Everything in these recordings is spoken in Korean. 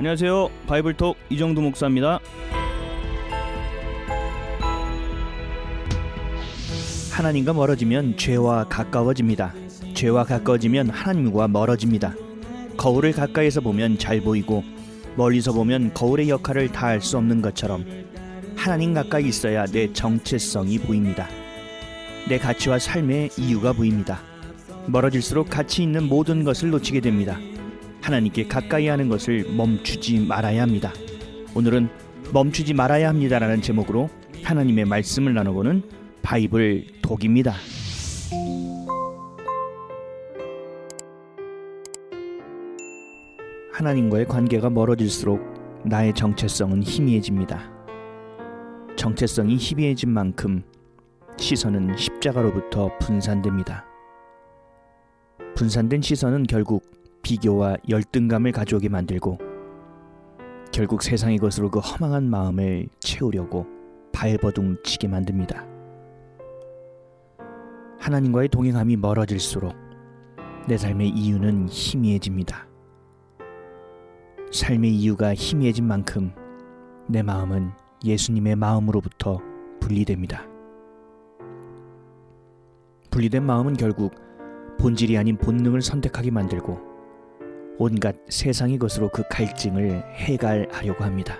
안녕하세요. 바이블톡 이정도 목사입니다. 하나님과 멀어지면 죄와 가까워집니다. 죄와 가까워지면 하나님과 멀어집니다. 거울을 가까이서 보면 잘 보이고 멀리서 보면 거울의 역할을 다할 수 없는 것처럼 하나님 가까이 있어야 내 정체성이 보입니다. 내 가치와 삶의 이유가 보입니다. 멀어질수록 가치 있는 모든 것을 놓치게 됩니다. 하나님께 가까이 하는 것을 멈추지 말아야 합니다. 오늘은 멈추지 말아야 합니다라는 제목으로 하나님의 말씀을 나눠보는 바이블 독입니다. 하나님과의 관계가 멀어질수록 나의 정체성은 희미해집니다. 정체성이 희미해진 만큼 시선은 십자가로부터 분산됩니다. 분산된 시선은 결국 비교와 열등감을 가져오게 만들고 결국 세상의 것으로 그 허망한 마음을 채우려고 발버둥 치게 만듭니다. 하나님과의 동행함이 멀어질수록 내 삶의 이유는 희미해집니다. 삶의 이유가 희미해진 만큼 내 마음은 예수님의 마음으로부터 분리됩니다. 분리된 마음은 결국 본질이 아닌 본능을 선택하게 만들고 온갖 세상의 것으로 그 갈증을 해갈하려고 합니다.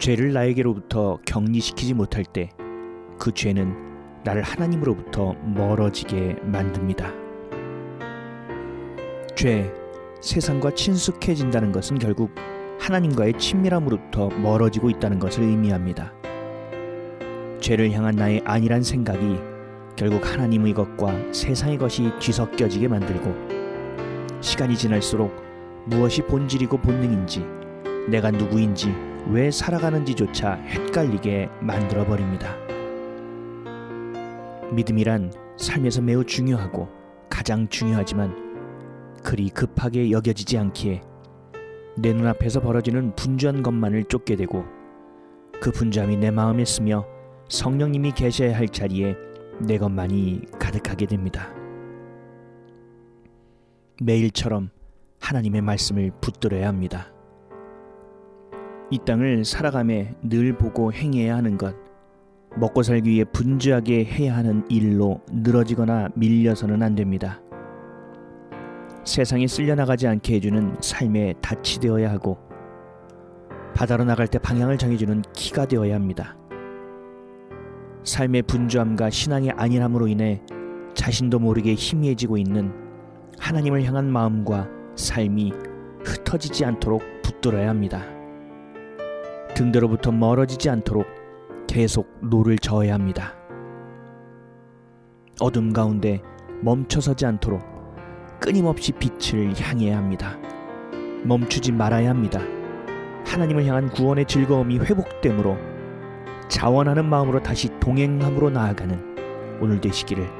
죄를 나에게로부터 격리시키지 못할 때 그 죄는 나를 하나님으로부터 멀어지게 만듭니다. 죄, 세상과 친숙해진다는 것은 결국 하나님과의 친밀함으로부터 멀어지고 있다는 것을 의미합니다. 죄를 향한 나의 안일한 생각이 결국 하나님의 것과 세상의 것이 뒤섞여지게 만들고 시간이 지날수록 무엇이 본질이고 본능인지 내가 누구인지 왜 살아가는지조차 헷갈리게 만들어 버립니다. 믿음이란 삶에서 매우 중요하고 가장 중요하지만 그리 급하게 여겨지지 않기에 내 눈앞에서 벌어지는 분주한 것만을 쫓게 되고 그 분주함이 내 마음에 스며 성령님이 계셔야 할 자리에 내 것만이 가득하게 됩니다. 매일처럼 하나님의 말씀을 붙들어야 합니다. 이 땅을 살아감에 늘 보고 행해야 하는 것, 먹고 살기 위해 분주하게 해야 하는 일로 늘어지거나 밀려서는 안 됩니다. 세상에 쓸려나가지 않게 해주는 삶의 닻이 되어야 하고 바다로 나갈 때 방향을 정해주는 키가 되어야 합니다. 삶의 분주함과 신앙의 안일함으로 인해 자신도 모르게 희미해지고 있는 하나님을 향한 마음과 삶이 흩어지지 않도록 붙들어야 합니다. 등대로부터 멀어지지 않도록 계속 노를 저어야 합니다. 어둠 가운데 멈춰서지 않도록 끊임없이 빛을 향해야 합니다. 멈추지 말아야 합니다. 하나님을 향한 구원의 즐거움이 회복됨으로 자원하는 마음으로 다시 동행함으로 나아가는 오늘 되시기를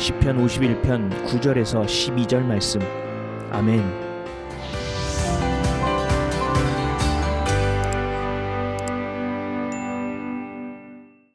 시편 51편 9절에서 12절 말씀. 아멘.